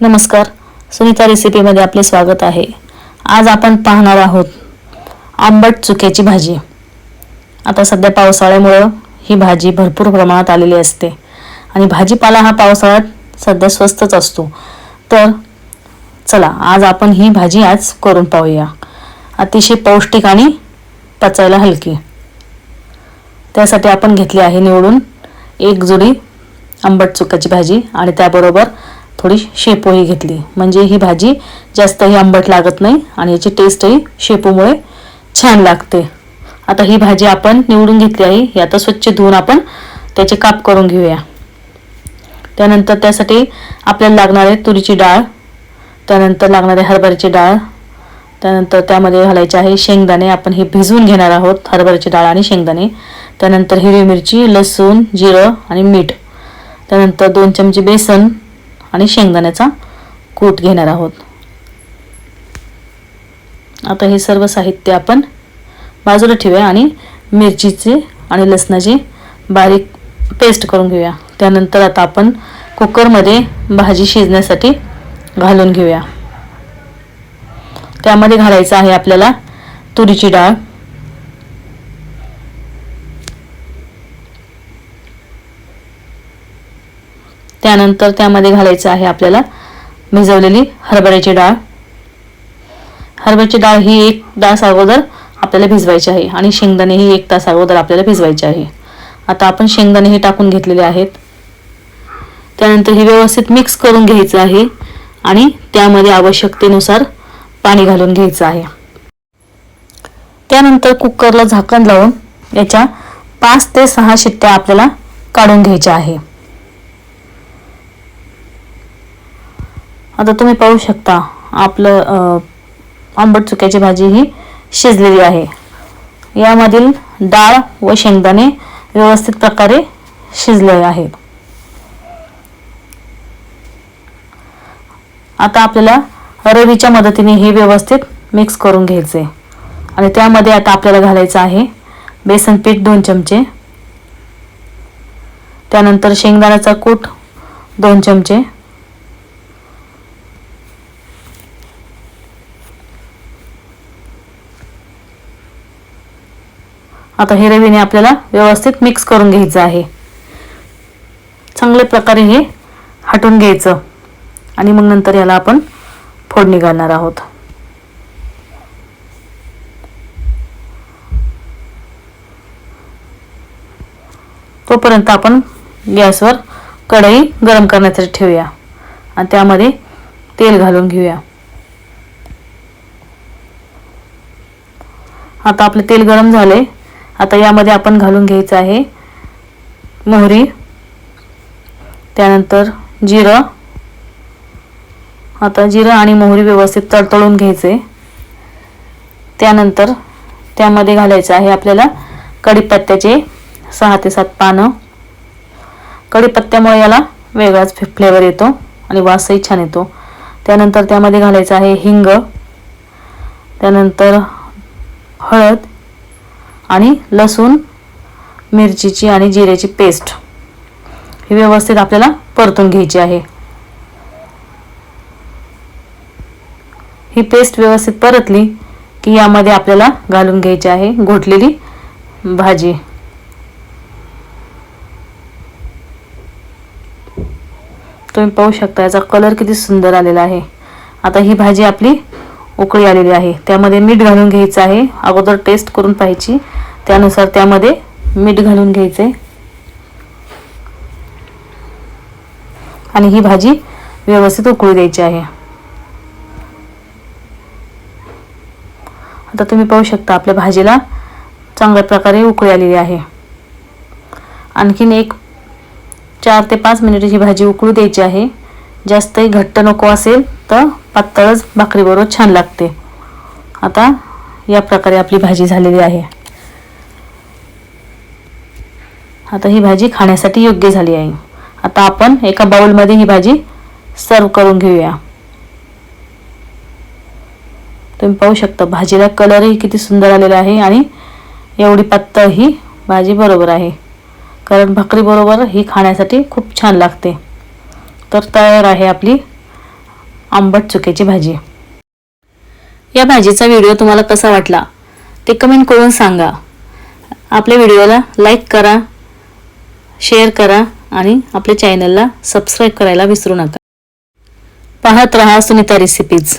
नमस्कार. सुनीता रेसिपीमध्ये आपले स्वागत आहे. आज आपण पाहणार आहोत आंबट चुक्याची भाजी. आता सध्या पावसाळ्यामुळं ही भाजी भरपूर प्रमाणात आलेली असते. आणि भाजीपाला हा पावसाळ्यात सध्या स्वस्तच असतो. तर चला आज आपण ही भाजी आज करून पाहूया. अतिशय पौष्टिक आणि पचायला हलकी. त्यासाठी आपण घेतली आहे निवडून एक जुडी आंबट चुक्याची भाजी आणि त्याबरोबर थोडी शेपूही घेतली. म्हणजे ही भाजी जास्तही आंबट लागत नाही आणि याची टेस्टही शेपूमुळे छान लागते. आता ही भाजी आपण निवडून घेतली आहे. ही आता स्वच्छ धुवून आपण त्याचे काप करून घेऊया. त्यानंतर त्यासाठी आपल्याला लागणार आहे तुरीची डाळ त्यानंतर लागणार आहे हरभऱ्याची डाळ त्यानंतर त्यामध्ये घालायचे आहे शेंगदाणे. आपण हे भिजवून घेणार आहोत हरभऱ्याची डाळ आणि शेंगदाणे. त्यानंतर हिरवी मिरची लसूण जिरं आणि मीठ. त्यानंतर दोन चमचे बेसन आणि शेंगदाण्याचा कूट घेणार आहोत. आता हे सर्व साहित्य आपण बाजूला ठेवूया आणि मिरचीचे आणि लसणाची बारीक पेस्ट करून घेऊया. त्यानंतर आता आपण कुकरमध्ये भाजी शिजण्यासाठी घालून घेऊया. त्यामध्ये घालायचं आहे आपल्याला तुरीची डाळ. त्यानंतर त्यामध्ये घालायचं आहे आपल्याला भिजवलेली हरभऱ्याची डाळ. हरभऱ्याची डाळ ही एक तास अगोदर आपल्याला भिजवायची आहे आणि शेंगदाणे ही एक तास अगोदर आपल्याला भिजवायचे आहे. आता आपण शेंगदाणे हे टाकून घेतलेले आहेत. त्यानंतर हे व्यवस्थित मिक्स करून घ्यायचं आहे आणि त्यामध्ये आवश्यकतेनुसार पाणी घालून घ्यायचं आहे. त्यानंतर कुकरला झाकण लावून याच्या पाच ते सहा शिट्ट्या आपल्याला काढून घ्यायच्या आहे. आता तुम्ही पाहू शकता आपलं आंबट चुक्याची भाजी ही शिजलेली आहे. यामधील डाळ व शेंगदाणे व्यवस्थित प्रकारे शिजले आहेत आता आपल्याला रवीच्या मदतीने हे व्यवस्थित मिक्स करून घ्यायचे आणि त्यामध्ये आता आपल्याला घालायचं आहे बेसन पीठ दोन चमचे. त्यानंतर शेंगदाण्याचा कूट दोन चमचे. आता हे रवीने आपल्याला व्यवस्थित मिक्स करून घ्यायचं आहे. चांगल्या प्रकारे हे हटून घ्यायचं. आणि मग नंतर याला आपण फोडणी घालणार आहोत. तोपर्यंत आपण गॅसवर कढई गरम करण्यासाठी ठेवूया. आणि त्यामध्ये तेल घालून घेऊया. आता आपले तेल गरम झाले. आता यामध्ये आपण घालून घ्यायचं आहे मोहरी त्यानंतर जिरं. आता जिरं आणि मोहरी व्यवस्थित तळतळून घ्यायचे. त्यानंतर त्यामध्ये घालायचं आहे आपल्याला कढीपत्त्याचे सहा ते सात पानं. कढीपत्त्यामुळे याला वेगळाच फ्लेवर येतो आणि वासही छान येतो. त्यानंतर त्यामध्ये घालायचं आहे हिंग. त्यानंतर हळद. आणि लसूण मिरचीची आणि जिऱ्याची पेस्ट ही व्यवस्थित आपल्याला परतून घ्यायची आहे. ही पेस्ट व्यवस्थित परतली की यामध्ये आपल्याला घालून घ्यायची आहे घोटलेली भाजी. तुम्ही पाहू शकता याचा कलर किती सुंदर आलेला आहे. आता ही भाजी आपली उकळी आलेली आहे. त्यामध्ये मीठ घालून घ्यायचं आहे. अगोदर टेस्ट करून पाहायची. त्यानुसार त्यामध्ये मीठ घालून घ्यायचे आणि ही भाजी व्यवस्थित उकळू द्यायची आहे. आता तुम्ही पाहू शकता आपल्या भाजीला चांगल्या प्रकारे उकळी आलेली आहे. आणखीन एक चार ते पाच मिनिट ही भाजी उकळू द्यायची आहे. जास्तही घट्ट नको असेल तर पातळच भाकरीबरोबर छान लागते. आता या प्रकारे आपली भाजी झालेली आहे. आता ही भाजी खाण्यासाठी योग्य झाली आहे. आता आपण एका बाउलमध्ये ही भाजी सर्व करून घेऊया. तुम्ही पाहू शकता भाजीला कलरही किती सुंदर आलेला आहे आणि एवढी पातळ ही भाजी बरोबर आहे. कारण भाकरीबरोबर ही खाण्यासाठी खूप छान लागते. तर तयार आहे आपली आंबट चुक्याची भाजी. या भाजीचा व्हिडिओ तुम्हाला कसा वाटला ते कमेंट करून सांगा. आपल्या व्हिडिओला लाईक करा शेअर करा आणि आपल्या चॅनलला सबस्क्राईब करायला विसरू नका. पाहत रहा सुनीता रेसिपीज